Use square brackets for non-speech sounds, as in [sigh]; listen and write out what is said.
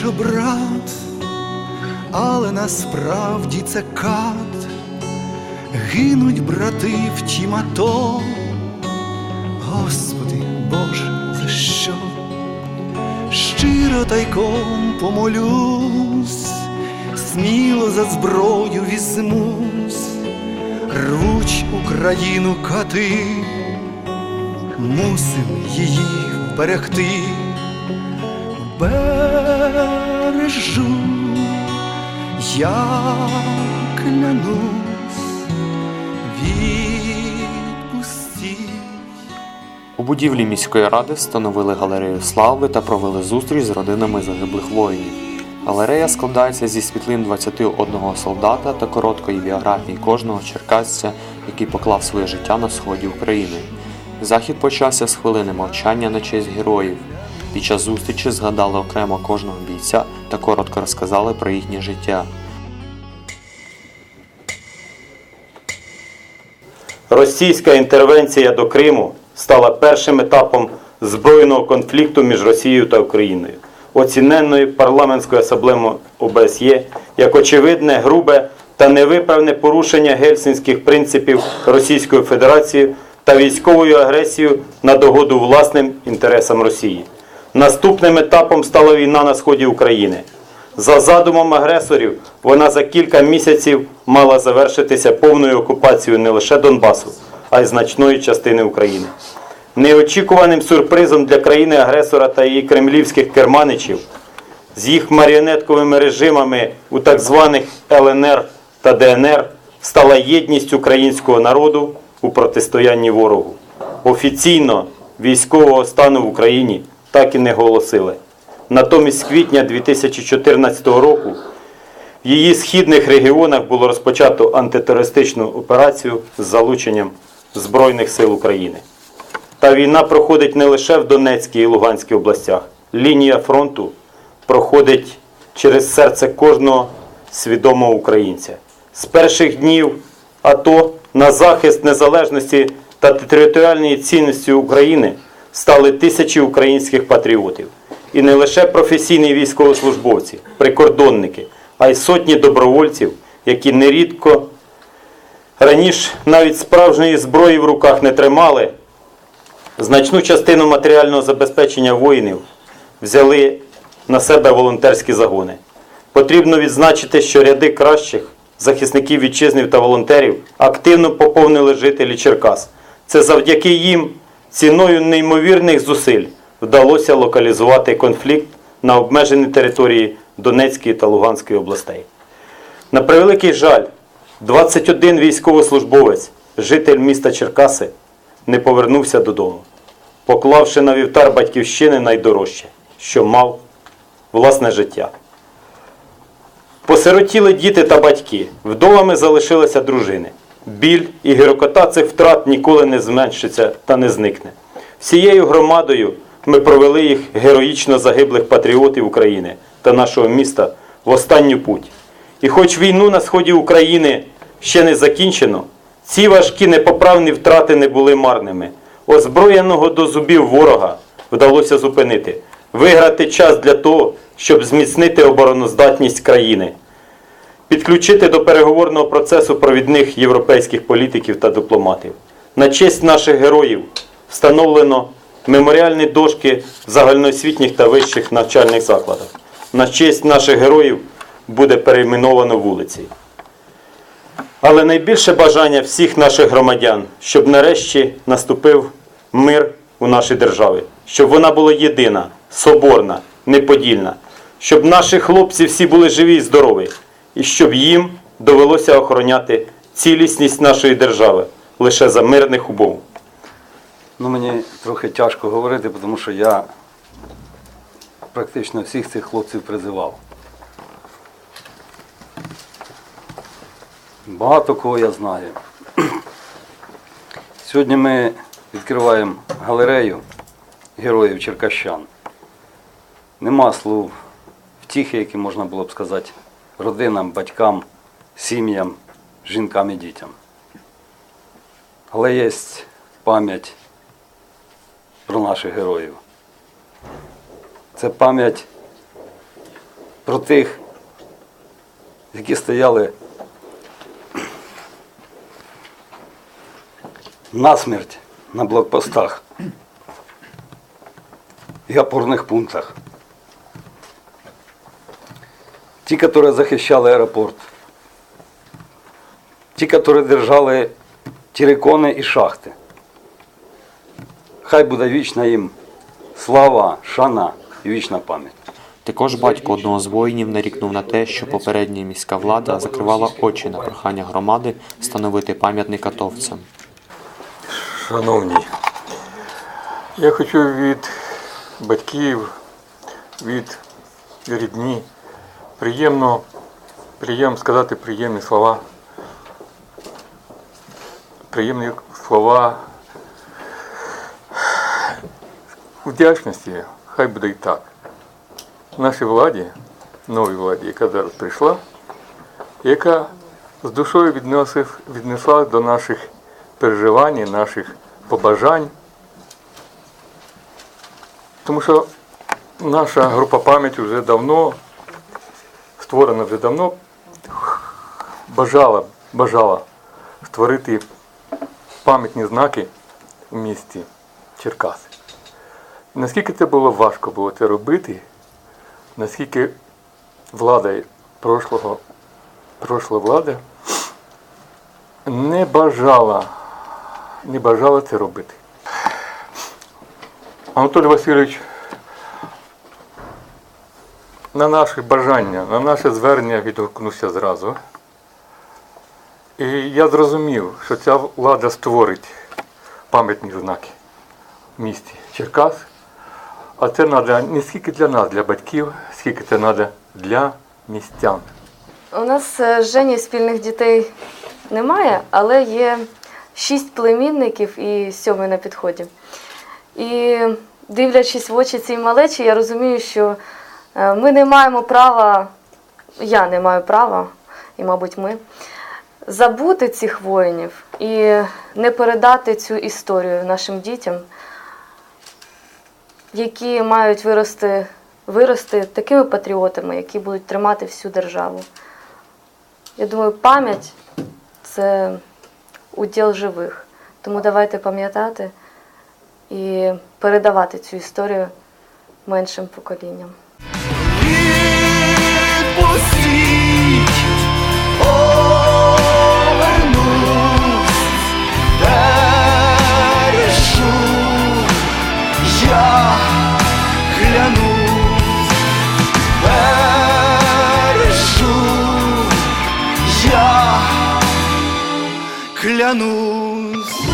що брат, але насправді це кат, гинуть брати в тім ато. Господи Боже, за що? Щиро тайком помолюсь, сміло за зброю візьмусь, рвуч Україну кати, мусим її вберегти, бережу, я клянусь, відпустіть. У будівлі міської ради встановили галерею слави та провели зустріч з родинами загиблих воїнів. Галерея складається зі світлин 21 солдата та короткої біографії кожного черкасця, який поклав своє життя на сході України. Захід почався з хвилини мовчання на честь героїв. Під час зустрічі згадали окремо кожного бійця та коротко розказали про їхнє життя. Російська інтервенція до Криму стала першим етапом збройного конфлікту між Росією та Україною, оціненною парламентською асамблеєю ОБСЄ як очевидне, грубе та невиправне порушення гельсінських принципів Російської Федерації та військовою агресією на догоду власним інтересам Росії. Наступним етапом стала війна на сході України. За задумом агресорів, вона за кілька місяців мала завершитися повною окупацією не лише Донбасу, а й значної частини України. Неочікуваним сюрпризом для країни-агресора та її кремлівських керманичів з їх маріонетковими режимами у так званих ЛНР та ДНР стала єдність українського народу у протистоянні ворогу. Офіційно військового стану в Україні так і не голосили. Натомість з квітня 2014 року в її східних регіонах було розпочато антитерористичну операцію з залученням Збройних сил України. Та війна проходить не лише в Донецькій і Луганській областях. Лінія фронту проходить через серце кожного свідомого українця. З перших днів АТО на захист незалежності та територіальної цінності України стали тисячі українських патріотів. І не лише професійні військовослужбовці, прикордонники, а й сотні добровольців, які нерідко раніше навіть справжньої зброї в руках не тримали, Значну частину матеріального забезпечення воїнів взяли на себе волонтерські загони. Потрібно відзначити, що ряди кращих захисників вітчизнів та волонтерів активно поповнили жителі Черкас. Це завдяки їм ціною неймовірних зусиль вдалося локалізувати конфлікт на обмеженій території Донецької та Луганської областей. На превеликий жаль, 21 військовослужбовець, житель міста Черкаси, не повернувся додому, поклавши на вівтар батьківщини найдорожче, що мав власне життя. Посиротіли діти та батьки, вдовами залишилися дружини. Біль і гіркота цих втрат ніколи не зменшиться та не зникне. Всією громадою ми провели їх героїчно загиблих патріотів України та нашого міста в останню путь. І хоч війну на сході України ще не закінчено, ці важкі непоправні втрати не були марними. Озброєного до зубів ворога вдалося зупинити, виграти час для того, щоб зміцнити обороноздатність країни, підключити до переговорного процесу провідних європейських політиків та дипломатів. На честь наших героїв встановлено меморіальні дошки в загальноосвітніх та вищих навчальних закладах. На честь наших героїв буде перейменовано вулиці. Але найбільше бажання всіх наших громадян, щоб нарешті наступив мир у нашій державі, щоб вона була єдина, соборна, неподільна, щоб наші хлопці всі були живі і здорові, і щоб їм довелося охороняти цілісність нашої держави лише за мирних умов. Ну, мені трохи тяжко говорити, тому що я практично всіх цих хлопців призивав. Багато кого я знаю. [clears throat] Сьогодні ми відкриваємо галерею героїв Черкащан. Нема слов втіхи, які можна було б сказати родинам, батькам, сім'ям, жінкам і дітям. Але є пам'ять про наших героїв. Це пам'ять про тих, які стояли насмерть на блокпостах і опорних пунктах. Ті, які захищали аеропорт, ті, які держали телекони і шахти. Хай буде вічна їм слава, шана і вічна пам'ять. Також батько одного з воїнів нарікнув на те, що попередня міська влада закривала очі на прохання громади встановити пам'ятник атовцям. Шановні, я хочу від батьків, від рідні приємно, приємно сказати приємні слова. Приємні слова вдячності, хай буде і так. Нашій владі, новій владі, яка зараз прийшла, яка з душою відносив, віднесла до наших переживань, наших побажань. Тому що наша група пам'яті вже давно, створена вже давно, бажала, бажала створити пам'ятні знаки в місті Черкаси. Наскільки це було важко було це робити, наскільки влада прошлого, прошла влада не бажала, не бажала це робити. Анатолій Васильович на наше бажання, на наше звернення відгукнувся зразу. І я зрозумів, що ця влада створить пам'ятні знаки в місті Черкас. А це треба не скільки для нас, для батьків, скільки це треба для містян. У нас е, з Жені спільних дітей немає, але є шість племінників і сьомий на підході. І дивлячись в очі цій малечі, я розумію, що ми не маємо права, я не маю права, і, мабуть, ми, забути цих воїнів і не передати цю історію нашим дітям, які мають вирости, вирости такими патріотами, які будуть тримати всю державу. Я думаю, пам'ять це уділ живих. Тому давайте пам'ятати і передавати цю історію меншим поколінням. humilha-nos.